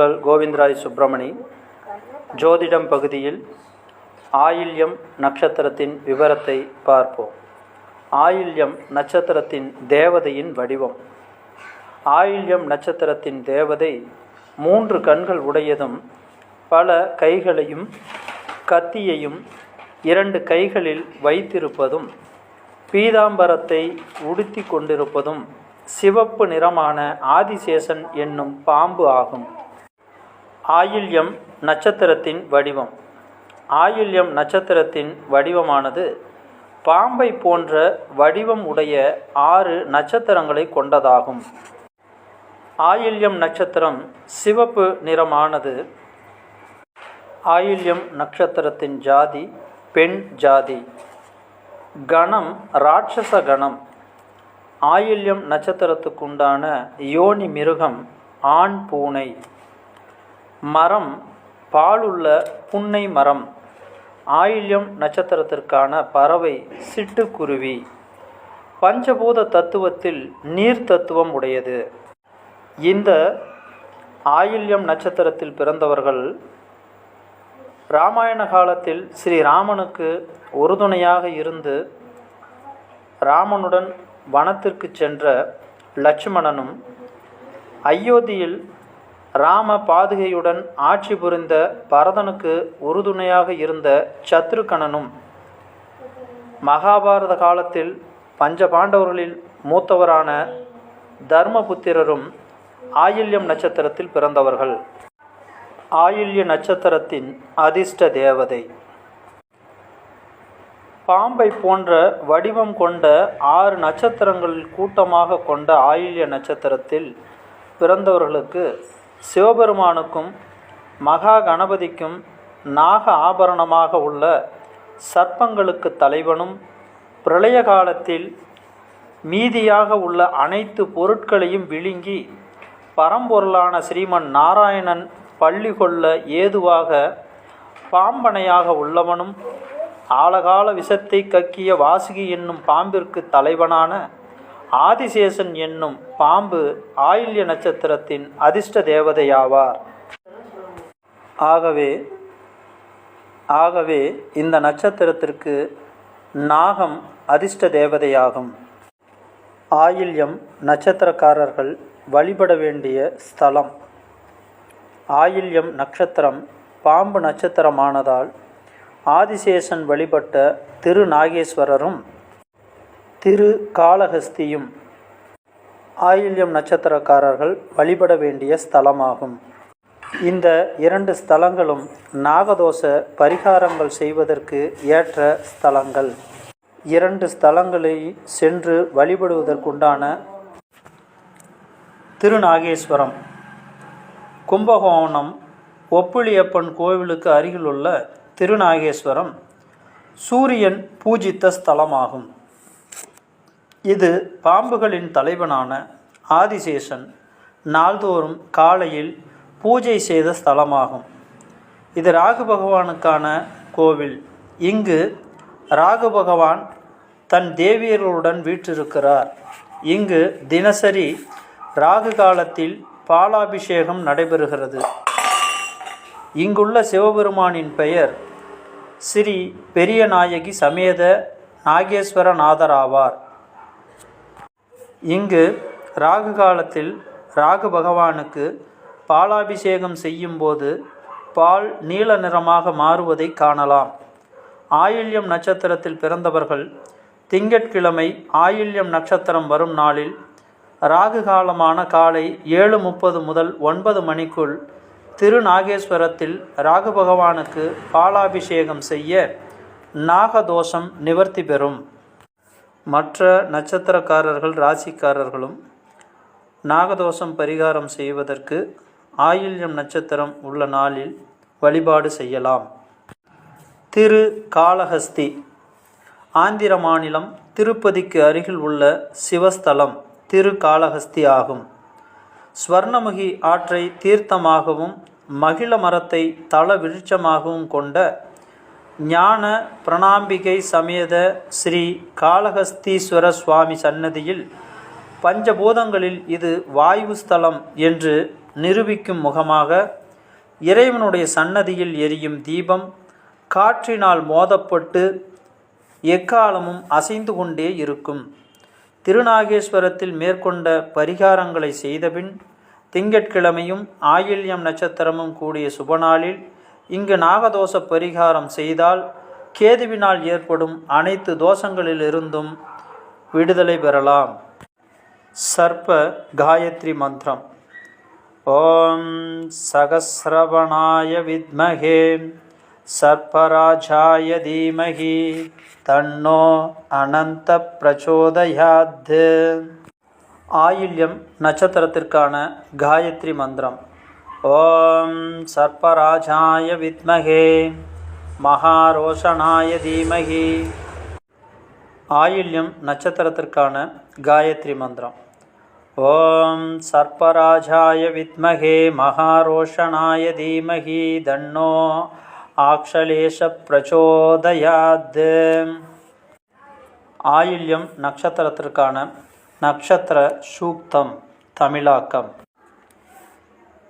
உங்கள் கோவிந்தராய் சுப்பிரமணி ஜோதிடம் பகுதியில் ஆயில்யம் நட்சத்திரத்தின் விவரத்தை பார்ப்போம். ஆயில்யம் நட்சத்திரத்தின் தேவதையின் வடிவம். ஆயில்யம் நட்சத்திரத்தின் தேவதை மூன்று கண்கள் உடையதும் பல கைகளையும் கத்தியையும் இரண்டு கைகளில் வைத்திருப்பதும் பீதாம்பரத்தை உடுத்தி கொண்டிருப்பதும் சிவப்பு நிறமான ஆதிசேஷன் என்னும் பாம்பு ஆகும். ஆயில்யம் நட்சத்திரத்தின் வடிவம். ஆயில்யம் நட்சத்திரத்தின் வடிவமானது பாம்பை போன்ற வடிவம் உடைய ஆறு நட்சத்திரங்களை கொண்டதாகும். ஆயில்யம் நட்சத்திரம் சிவப்பு நிறமானது. ஆயில்யம் நட்சத்திரத்தின் ஜாதி பெண் ஜாதி. கணம் ராட்சச கணம். ஆயில்யம் நட்சத்திரத்துக்குண்டான யோனி மிருகம் ஆண் பூனை. மரம் பாலுள்ள புன்னை மரம் ஆயில்யம் நட்சத்திரத்திற்கான பறவை சிட்டுக்குருவி. பஞ்சபூத தத்துவத்தில் நீர் தத்துவம் உடையது. இந்த ஆயில்யம் நட்சத்திரத்தில் பிறந்தவர்கள் ராமாயண காலத்தில் ஸ்ரீ ராமனுக்கு உறுதுணையாக இருந்து ராமனுடன் வனத்திற்கு சென்ற லட்சுமணனும் அயோத்தியில் ராம பாதுகையுடன் ஆட்சி புரிந்த பரதனுக்கு உறுதுணையாக இருந்த சத்ருகணனும் மகாபாரத காலத்தில் பஞ்ச பாண்டவர்களில் மூத்தவரான தர்மபுத்திரரும் ஆயில்யம் நட்சத்திரத்தில் பிறந்தவர்கள். ஆயில்ய நட்சத்திரத்தின் அதிர்ஷ்ட தேவதை. பாம்பை போன்ற வடிவம் கொண்ட ஆறு நட்சத்திரங்களில் கூட்டமாக கொண்ட ஆயில்ய நட்சத்திரத்தில் பிறந்தவர்களுக்கு சிவபெருமானுக்கும் மகா கணபதிக்கும் நாக ஆபரணமாக உள்ள சர்ப்பங்களுக்கு தலைவனும் பிரளய காலத்தில் மீதியாக உள்ள அனைத்து பொருட்களையும் விழுங்கி பரம்பொருளான ஸ்ரீமன் நாராயணன் பள்ளி கொள்ள ஏதுவாக பாம்பனையாக உள்ளவனும் ஆழகால விஷத்தை கக்கிய வாசுகி என்னும் பாம்பிற்கு தலைவனான ஆதிசேஷன் என்னும் பாம்பு ஆயில்ய நட்சத்திரத்தின் அதிர்ஷ்ட தேவதையாவார். ஆகவே ஆகவே இந்த நட்சத்திரத்திற்கு நாகம் அதிர்ஷ்ட தேவதையாகும். ஆயில்யம் நட்சத்திரக்காரர்கள் வழிபட வேண்டிய ஸ்தலம். ஆயில்யம் நட்சத்திரம் பாம்பு நட்சத்திரமானதால் ஆதிசேஷன் வழிபட்ட திருநாகேஸ்வரரும் திரு காளஹஸ்தியும் ஆயில்யம் நட்சத்திரக்காரர்கள் வழிபட வேண்டிய ஸ்தலமாகும். இந்த இரண்டு ஸ்தலங்களும் நாகதோஷ பரிகாரங்கள் செய்வதற்கு ஏற்ற ஸ்தலங்கள். இரண்டு ஸ்தலங்களை சென்று வழிபடுவதற்குண்டான திருநாகேஸ்வரம். கும்பகோணம் ஒப்புளியப்பன் கோவிலுக்கு அருகிலுள்ள திருநாகேஸ்வரம் சூரியன் பூஜித்த ஸ்தலமாகும். இது பாம்புகளின் தலைவனான ஆதிசேஷன் நாள்தோறும் காலையில் பூஜை செய்த ஸ்தலமாகும். இது ராகு பகவானுக்கான கோவில். இங்கு ராகு பகவான் தன் தேவியர்களுடன் வீற்றிருக்கிறார். இங்கு தினசரி ராகு காலத்தில் பாலாபிஷேகம் நடைபெறுகிறது. இங்குள்ள சிவபெருமானின் பெயர் ஸ்ரீ பெரியநாயகி சமேத நாகேஸ்வரநாதர் ஆவார். இங்கு ராகு காலத்தில் ராகு பகவானுக்கு பாலாபிஷேகம் செய்யும்போது பால் நீல நிறமாக மாறுவதை காணலாம். ஆயில்யம் நட்சத்திரத்தில் பிறந்தவர்கள் திங்கட்கிழமை ஆயில்யம் நட்சத்திரம் வரும் நாளில் ராகு காலமான காலை ஏழு முப்பது முதல் ஒன்பது மணிக்குள் திருநாகேஸ்வரத்தில் ராகு பகவானுக்கு பாலாபிஷேகம் செய்ய நாகதோஷம் நிவர்த்தி பெறும். மற்ற நட்சத்திரக்காரர்கள் ராசிக்காரர்களும் நாகதோஷம் பரிகாரம் செய்வதற்கு ஆயில்யம் நட்சத்திரம் உள்ள நாளில் வழிபாடு செய்யலாம். திரு காளஹஸ்தி ஆந்திர மாநிலம் திருப்பதிக்கு அருகில் உள்ள சிவஸ்தலம் திரு காளஹஸ்தி ஆகும். ஸ்வர்ணமுகி ஆற்றை தீர்த்தமாகவும் மகிழ மரத்தை தள விருட்சமாகவும் கொண்ட ஞான பிரணாம்பிகை சமேத ஸ்ரீ காளஹஸ்தீஸ்வர சுவாமி சன்னதியில் பஞ்சபூதங்களில் இது வாயு ஸ்தலம் என்று நிரூபிக்கும் முகமாக இறைவனுடைய சன்னதியில் எரியும் தீபம் காற்றினால் மோதப்பட்டு எக்காலமும் அசைந்து கொண்டே இருக்கும். திருநாகேஸ்வரத்தில் மேற்கொண்ட பரிகாரங்களை செய்தபின் திங்கட்கிழமையும் ஆயில்யம் நட்சத்திரமும் கூடிய சுபநாளில் இங்கு நாகதோஷ பரிகாரம் செய்தால் கேதுவினால் ஏற்படும் அனைத்து தோஷங்களிலிருந்தும் விடுதலை பெறலாம். சர்ப்ப காயத்ரி மந்திரம். ஓம் சகசிரவணாய வித்மகே சர்ப்பராஜாய தீமகி தன்னோ அனந்த பிரச்சோதயாத். ஆயில்யம் நட்சத்திரத்திற்கான காயத்ரி மந்திரம். ஓம் சர்ப்பராஜாய வித்மகே மகாரோஷனாய தீமகி. ஆயில்யம் நட்சத்திரத்திற்கான காயத்ரி மந்திரம். ஓம் சர்ப்பராஜாய வித்மகே மகாரோஷனாய தீமகி தன்னோ ஆக்ஷலேஷ பிரச்சோதயாத். ஆயில்யம் நட்சத்திரத்திற்கான நட்சத்திர சூக்தம் தமிழாக்கம்.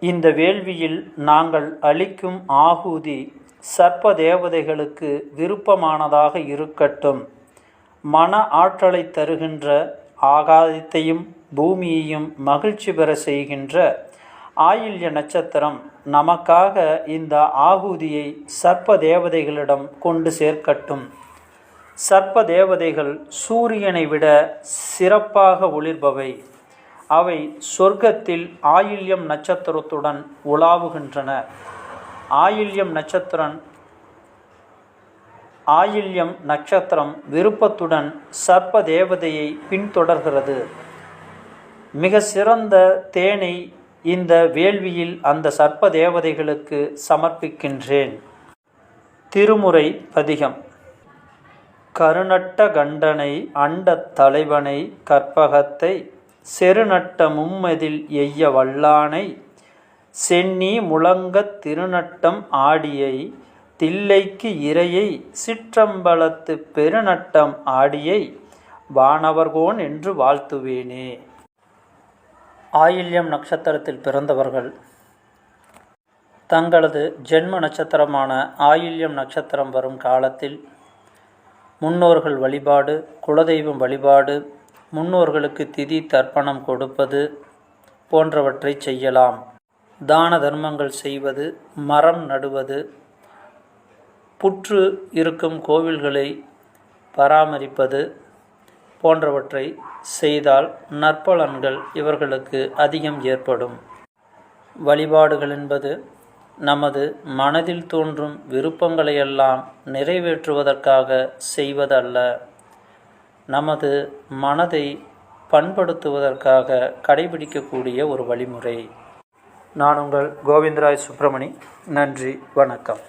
இந்த வேள்வியில் நாங்கள் அளிக்கும் ஆகுதி சர்ப்ப தேவதைகளுக்கு விருப்பமானதாக இருக்கட்டும். மன ஆற்றலை தருகின்ற ஆகாதத்தையும் பூமியையும் மகிழ்ச்சி பெற செய்கின்ற ஆயில்ய நட்சத்திரம் நமக்காக இந்த ஆகுதியை சர்ப்ப தேவதைகளிடம் கொண்டு சேர்க்கட்டும். சர்ப்ப தேவதைகள் சூரியனை விட சிறப்பாக ஒளிர்பவை. அவை சொர்க்கத்தில் ஆயில்யம் நட்சத்திரத்துடன் உலாவுகின்றன. ஆயில்யம் நட்சத்திரம் ஆயில்யம் நட்சத்திரம் விருப்பத்துடன் சர்ப்ப தேவதையை பின்தொடர்கிறது. மிக சிறந்த தேனை இந்த வேள்வியில் அந்த சர்ப்ப தேவதைகளுக்கு சமர்ப்பிக்கின்றேன். திருமுறை பதிகம். கருணட்ட கண்டனை அண்ட தலைவனை கற்பகத்தை செருநட்ட மும்மதில் எய்ய வல்லானை சென்னி முழங்கத் திருநட்டம் ஆடியை தில்லைக்கு இரையை சிற்றம்பலத்து பெருநட்டம் ஆடியை வானவர்கோன் என்று வாழ்த்துவேனே. ஆயில்யம் நட்சத்திரத்தில் பிறந்தவர்கள். தங்களது ஜென்ம நட்சத்திரமான ஆயில்யம் நட்சத்திரம் வரும் காலத்தில் முன்னோர்கள் வழிபாடு குலதெய்வம் வழிபாடு முன்னோர்களுக்கு திதி தர்ப்பணம் கொடுப்பது போன்றவற்றை செய்யலாம். தான தர்மங்கள் செய்வது மரம் நடுவது புற்று இருக்கும் கோவில்களை பராமரிப்பது போன்றவற்றை செய்தால் நற்பலன்கள் இவர்களுக்கு அதிகம் ஏற்படும். வழிபாடுகள் என்பது நமது மனதில் தோன்றும் விருப்பங்களையெல்லாம் நிறைவேற்றுவதற்காக செய்வதல்ல. நமது மனதை பண்படுத்துவதற்காக கடைபிடிக்கக்கூடிய ஒரு வழிமுறை. நான் உங்கள் கோவிந்தராய் சுப்பிரமணி. நன்றி வணக்கம்.